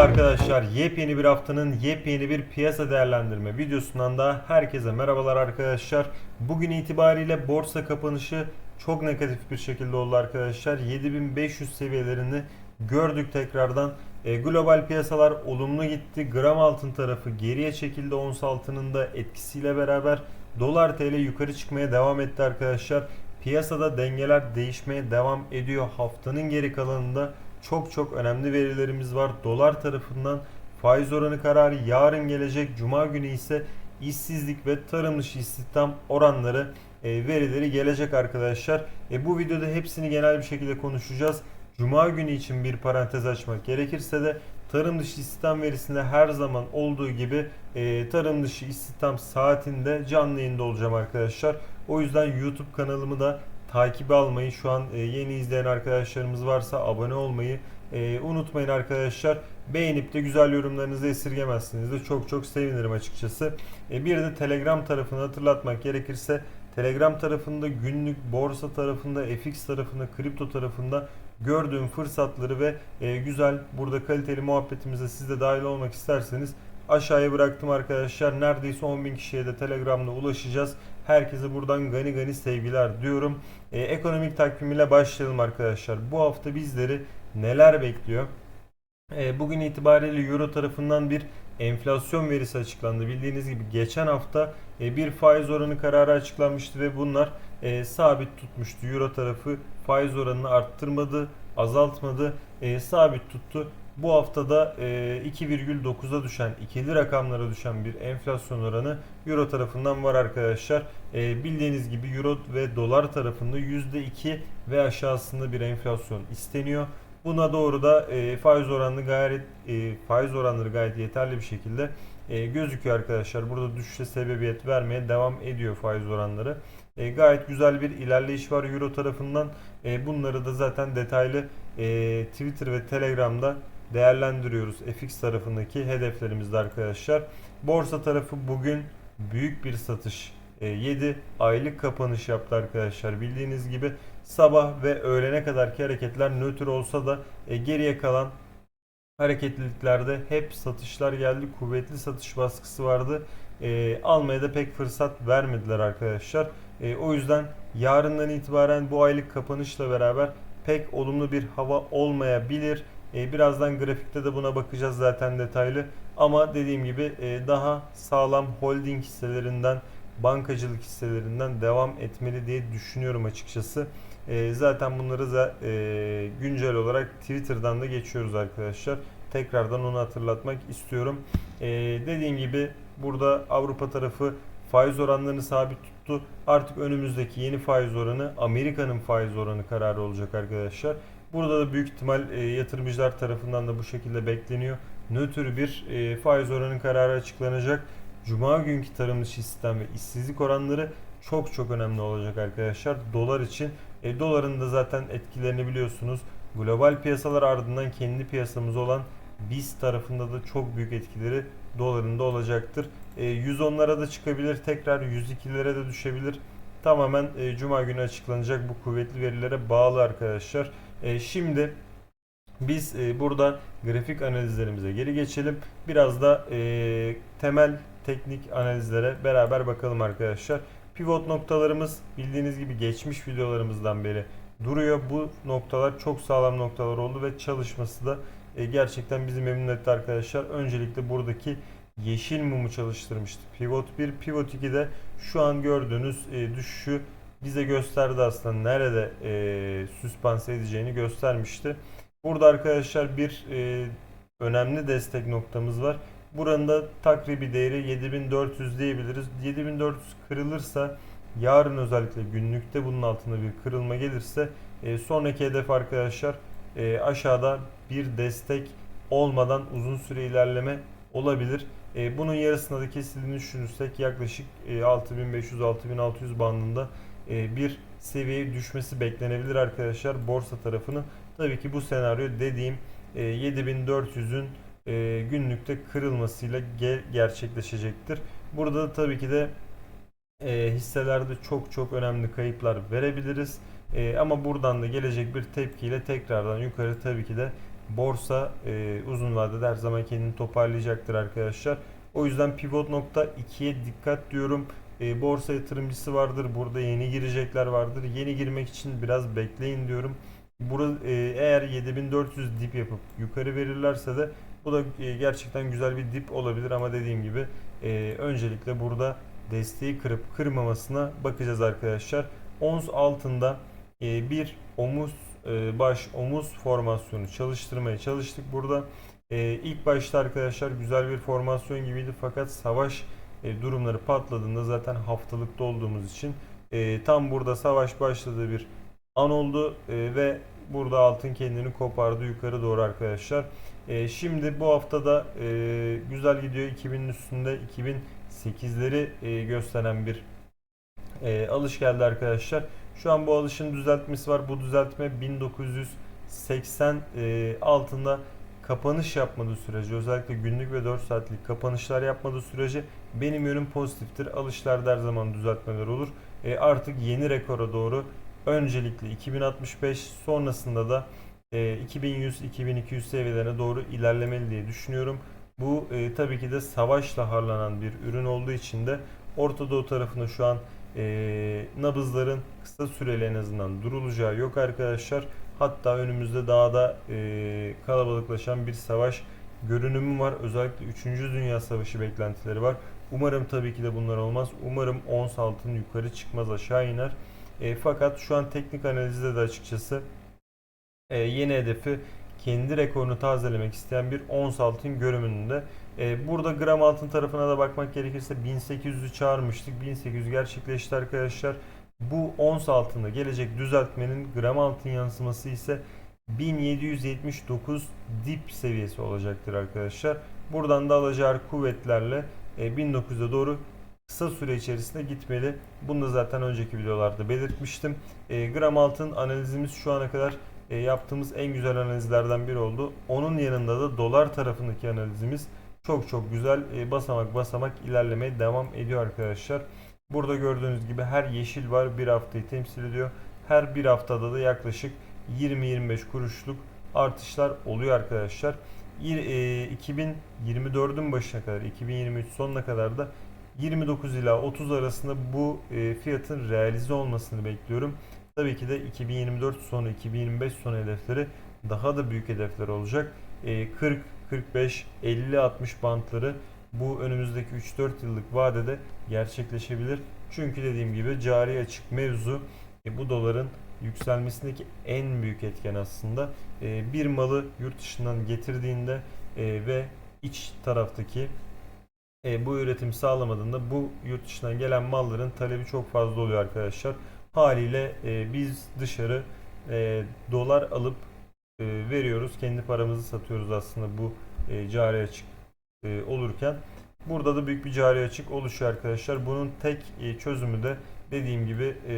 arkadaşlar yepyeni bir haftanın yepyeni bir piyasa değerlendirme videosundan da herkese merhabalar arkadaşlar. Bugün itibariyle borsa kapanışı çok negatif bir şekilde oldu arkadaşlar. 7500 seviyelerini gördük tekrardan. E, global piyasalar olumlu gitti. Gram altın tarafı geriye çekildi. Ons altının da etkisiyle beraber dolar TL yukarı çıkmaya devam etti arkadaşlar. Piyasada dengeler değişmeye devam ediyor. Haftanın geri kalanında çok çok önemli verilerimiz var. Dolar tarafından faiz oranı kararı yarın gelecek. Cuma günü ise işsizlik ve tarım dışı istihdam oranları e, verileri gelecek arkadaşlar. E, bu videoda hepsini genel bir şekilde konuşacağız. Cuma günü için bir parantez açmak gerekirse de tarım dışı istihdam verisinde her zaman olduğu gibi e, tarım dışı istihdam saatinde canlı yayında olacağım arkadaşlar. O yüzden YouTube kanalımı da takibi almayı şu an e, yeni izleyen arkadaşlarımız varsa abone olmayı e, unutmayın arkadaşlar. Beğenip de güzel yorumlarınızı esirgemezsiniz de çok çok sevinirim açıkçası. E, bir de Telegram tarafını hatırlatmak gerekirse Telegram tarafında günlük borsa tarafında, FX tarafında, kripto tarafında gördüğüm fırsatları ve güzel burada kaliteli muhabbetimize siz de dahil olmak isterseniz aşağıya bıraktım arkadaşlar. Neredeyse 10.000 kişiye de Telegram'da ulaşacağız. Herkese buradan gani gani sevgiler diyorum. E, ekonomik takvimiyle başlayalım arkadaşlar. Bu hafta bizleri neler bekliyor? E, bugün itibariyle Euro tarafından bir enflasyon verisi açıklandı. Bildiğiniz gibi geçen hafta e, bir faiz oranı kararı açıklanmıştı ve bunlar e, sabit tutmuştu. Euro tarafı faiz oranını arttırmadı, azaltmadı, e, sabit tuttu. Bu haftada e, 2,9'a düşen, ikili rakamlara düşen bir enflasyon oranı Euro tarafından var arkadaşlar. E, bildiğiniz gibi Euro ve dolar tarafında %2 ve aşağısında bir enflasyon isteniyor. Buna doğru da e, faiz oranını gayet e, faiz oranları gayet yeterli bir şekilde e, gözüküyor arkadaşlar. Burada düşüşe sebebiyet vermeye devam ediyor faiz oranları. E, gayet güzel bir ilerleyiş var Euro tarafından. E, bunları da zaten detaylı e, Twitter ve Telegram'da değerlendiriyoruz. FX tarafındaki hedeflerimizde arkadaşlar. Borsa tarafı bugün büyük bir satış 7 aylık kapanış yaptı arkadaşlar. Bildiğiniz gibi sabah ve öğlene kadarki hareketler nötr olsa da e, geriye kalan hareketliliklerde hep satışlar geldi. Kuvvetli satış baskısı vardı. E, almaya da pek fırsat vermediler arkadaşlar. E, o yüzden yarından itibaren bu aylık kapanışla beraber pek olumlu bir hava olmayabilir. E, birazdan grafikte de buna bakacağız zaten detaylı. Ama dediğim gibi e, daha sağlam holding hisselerinden bankacılık hisselerinden devam etmeli diye düşünüyorum açıkçası. E, zaten bunları da e, güncel olarak Twitter'dan da geçiyoruz arkadaşlar. Tekrardan onu hatırlatmak istiyorum. E, dediğim gibi burada Avrupa tarafı faiz oranlarını sabit tuttu. Artık önümüzdeki yeni faiz oranı Amerika'nın faiz oranı kararı olacak arkadaşlar. Burada da büyük ihtimal e, yatırımcılar tarafından da bu şekilde bekleniyor. Nötr bir e, faiz oranı kararı açıklanacak. Cuma günkü tarım dışı istihdam ve işsizlik oranları çok çok önemli olacak arkadaşlar. Dolar için e, doların da zaten etkilerini biliyorsunuz. Global piyasalar ardından kendi piyasamız olan BIS tarafında da çok büyük etkileri doların da olacaktır. E, 110'lara da çıkabilir. Tekrar 102'lere de düşebilir. Tamamen e, Cuma günü açıklanacak bu kuvvetli verilere bağlı arkadaşlar. E, şimdi biz e, burada grafik analizlerimize geri geçelim. Biraz da e, temel teknik analizlere beraber bakalım arkadaşlar. Pivot noktalarımız bildiğiniz gibi geçmiş videolarımızdan beri duruyor. Bu noktalar çok sağlam noktalar oldu ve çalışması da e, gerçekten bizi memnun etti arkadaşlar. Öncelikle buradaki yeşil mumu çalıştırmıştı. Pivot 1, Pivot 2'de şu an gördüğünüz e, düşüşü bize gösterdi aslında nerede e, süspanse edeceğini göstermişti. Burada arkadaşlar bir e, önemli destek noktamız var. Buranın da takribi değeri 7400 diyebiliriz. 7400 kırılırsa yarın özellikle günlükte bunun altında bir kırılma gelirse e, sonraki hedef arkadaşlar e, aşağıda bir destek olmadan uzun süre ilerleme olabilir. E, bunun yarısına da kesildiğini düşünürsek yaklaşık e, 6500-6600 bandında bir seviyeye düşmesi beklenebilir arkadaşlar borsa tarafının. Tabii ki bu senaryo dediğim e, 7400'ün e, günlükte kırılmasıyla ge- gerçekleşecektir. Burada da tabii ki de e, hisselerde çok çok önemli kayıplar verebiliriz. E, ama buradan da gelecek bir tepkiyle tekrardan yukarı tabii ki de borsa e, uzun vadede her zaman kendini toparlayacaktır arkadaşlar. O yüzden pivot nokta 2'ye dikkat diyorum. E, borsa yatırımcısı vardır. Burada yeni girecekler vardır. Yeni girmek için biraz bekleyin diyorum. Burada e, eğer 7400 dip yapıp yukarı verirlerse de bu da e, gerçekten güzel bir dip olabilir ama dediğim gibi e, öncelikle burada desteği kırıp kırmamasına bakacağız arkadaşlar. Ons altında e, bir omuz e, baş omuz formasyonu çalıştırmaya çalıştık burada. E, ilk başta arkadaşlar güzel bir formasyon gibiydi fakat savaş e, durumları patladığında zaten haftalıkta olduğumuz için e, tam burada savaş başladığı bir an oldu e, ve burada altın kendini kopardı yukarı doğru arkadaşlar. Şimdi bu haftada güzel gidiyor 2000'in üstünde 2008'leri e, gösteren bir alış geldi arkadaşlar. Şu an bu alışın düzeltmesi var. Bu düzeltme 1980 e, altında kapanış yapmadığı sürece özellikle günlük ve 4 saatlik kapanışlar yapmadığı sürece benim yönüm pozitiftir. Alışlarda her zaman düzeltmeler olur. E, artık yeni rekora doğru öncelikle 2065 sonrasında da e, 2100-2200 seviyelerine doğru ilerlemeli diye düşünüyorum. Bu e, tabii ki de savaşla harlanan bir ürün olduğu için de Orta Doğu tarafında şu an e, nabızların kısa süreli en azından durulacağı yok arkadaşlar. Hatta önümüzde daha da e, kalabalıklaşan bir savaş görünümü var. Özellikle 3. Dünya Savaşı beklentileri var. Umarım tabii ki de bunlar olmaz. Umarım ons altın yukarı çıkmaz aşağı iner. E, fakat şu an teknik analizde de açıkçası e, yeni hedefi kendi rekorunu tazelemek isteyen bir ons altın görünümünde. E, burada gram altın tarafına da bakmak gerekirse 1800'ü çağırmıştık. 1800 gerçekleşti arkadaşlar. Bu ons altında gelecek düzeltmenin gram altın yansıması ise 1779 dip seviyesi olacaktır arkadaşlar. Buradan da alacağı kuvvetlerle e, 1900'e doğru kısa süre içerisinde gitmeli. Bunu da zaten önceki videolarda belirtmiştim. E, gram altın analizimiz şu ana kadar e, yaptığımız en güzel analizlerden biri oldu. Onun yanında da dolar tarafındaki analizimiz çok çok güzel e, basamak basamak ilerlemeye devam ediyor arkadaşlar. Burada gördüğünüz gibi her yeşil var bir haftayı temsil ediyor. Her bir haftada da yaklaşık 20-25 kuruşluk artışlar oluyor arkadaşlar. İ- e, 2024'ün başına kadar 2023 sonuna kadar da 29 ila 30 arasında bu e, fiyatın realize olmasını bekliyorum. Tabii ki de 2024 sonu 2025 sonu hedefleri daha da büyük hedefler olacak. E, 40 45 50 60 bantları bu önümüzdeki 3-4 yıllık vadede gerçekleşebilir. Çünkü dediğim gibi cari açık mevzu e, bu doların yükselmesindeki en büyük etken aslında. E, bir malı yurt dışından getirdiğinde e, ve iç taraftaki e, bu üretim sağlamadığında bu yurt dışından gelen malların talebi çok fazla oluyor arkadaşlar. Haliyle e, biz dışarı e, dolar alıp e, veriyoruz. Kendi paramızı satıyoruz aslında bu e, cari açık e, olurken. Burada da büyük bir cari açık oluşuyor arkadaşlar. Bunun tek e, çözümü de dediğim gibi e,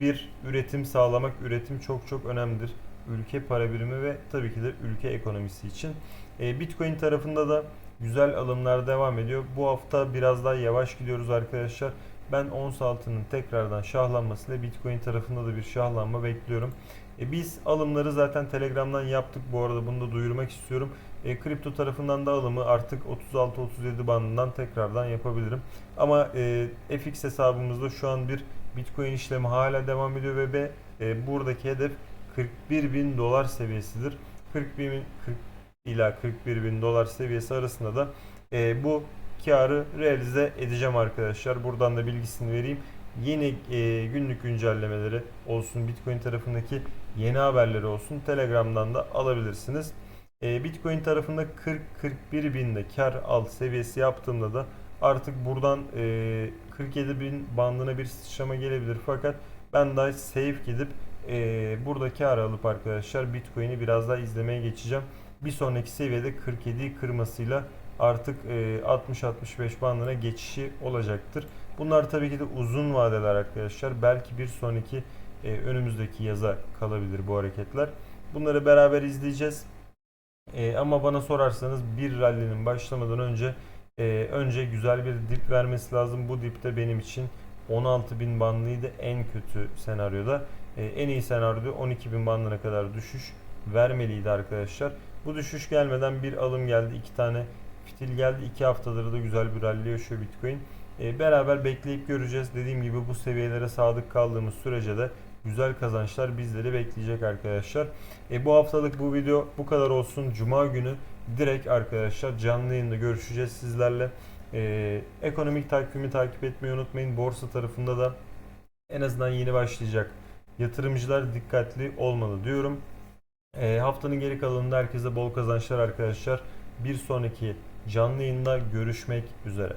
bir üretim sağlamak. Üretim çok çok önemlidir. Ülke para birimi ve tabii ki de ülke ekonomisi için. E, Bitcoin tarafında da güzel alımlar devam ediyor. Bu hafta biraz daha yavaş gidiyoruz arkadaşlar. Ben ons altının tekrardan şahlanmasıyla Bitcoin tarafında da bir şahlanma bekliyorum. E, biz alımları zaten Telegram'dan yaptık. Bu arada bunu da duyurmak istiyorum. E, kripto tarafından da alımı artık 36-37 bandından tekrardan yapabilirim. Ama e, FX hesabımızda şu an bir Bitcoin işlemi hala devam ediyor ve be, e, buradaki hedef 41 bin dolar seviyesidir. 41 bin, 40 ila 41 bin dolar seviyesi arasında da e, bu karı realize edeceğim arkadaşlar. Buradan da bilgisini vereyim. Yeni e, günlük güncellemeleri olsun, Bitcoin tarafındaki yeni haberleri olsun Telegram'dan da alabilirsiniz. E, Bitcoin tarafında 40-41 binde kar alt seviyesi yaptığımda da artık buradan e, 47 bin bandına bir sıçrama gelebilir. Fakat ben daha safe gidip e, burada kar alıp arkadaşlar Bitcoin'i biraz daha izlemeye geçeceğim. Bir sonraki seviyede 47'yi kırmasıyla artık e, 60-65 bandına geçişi olacaktır. Bunlar tabii ki de uzun vadeler arkadaşlar. Belki bir sonraki e, önümüzdeki yaza kalabilir bu hareketler. Bunları beraber izleyeceğiz. E, ama bana sorarsanız bir rally'nin başlamadan önce e, önce güzel bir dip vermesi lazım. Bu dipte benim için 16.000 bandlıydı en kötü senaryoda. E, en iyi senaryoda 12.000 bandına kadar düşüş vermeliydi arkadaşlar. Bu düşüş gelmeden bir alım geldi. iki tane fitil geldi. 2 haftadır da güzel bir rally yaşıyor Bitcoin. E, beraber bekleyip göreceğiz. Dediğim gibi bu seviyelere sadık kaldığımız sürece de güzel kazançlar bizleri bekleyecek arkadaşlar. E, bu haftalık bu video bu kadar olsun. Cuma günü direkt arkadaşlar canlı yayında görüşeceğiz sizlerle. E, ekonomik takvimi takip etmeyi unutmayın. Borsa tarafında da en azından yeni başlayacak yatırımcılar dikkatli olmalı diyorum. E, haftanın geri kalanında herkese bol kazançlar arkadaşlar. Bir sonraki canlı yayında görüşmek üzere.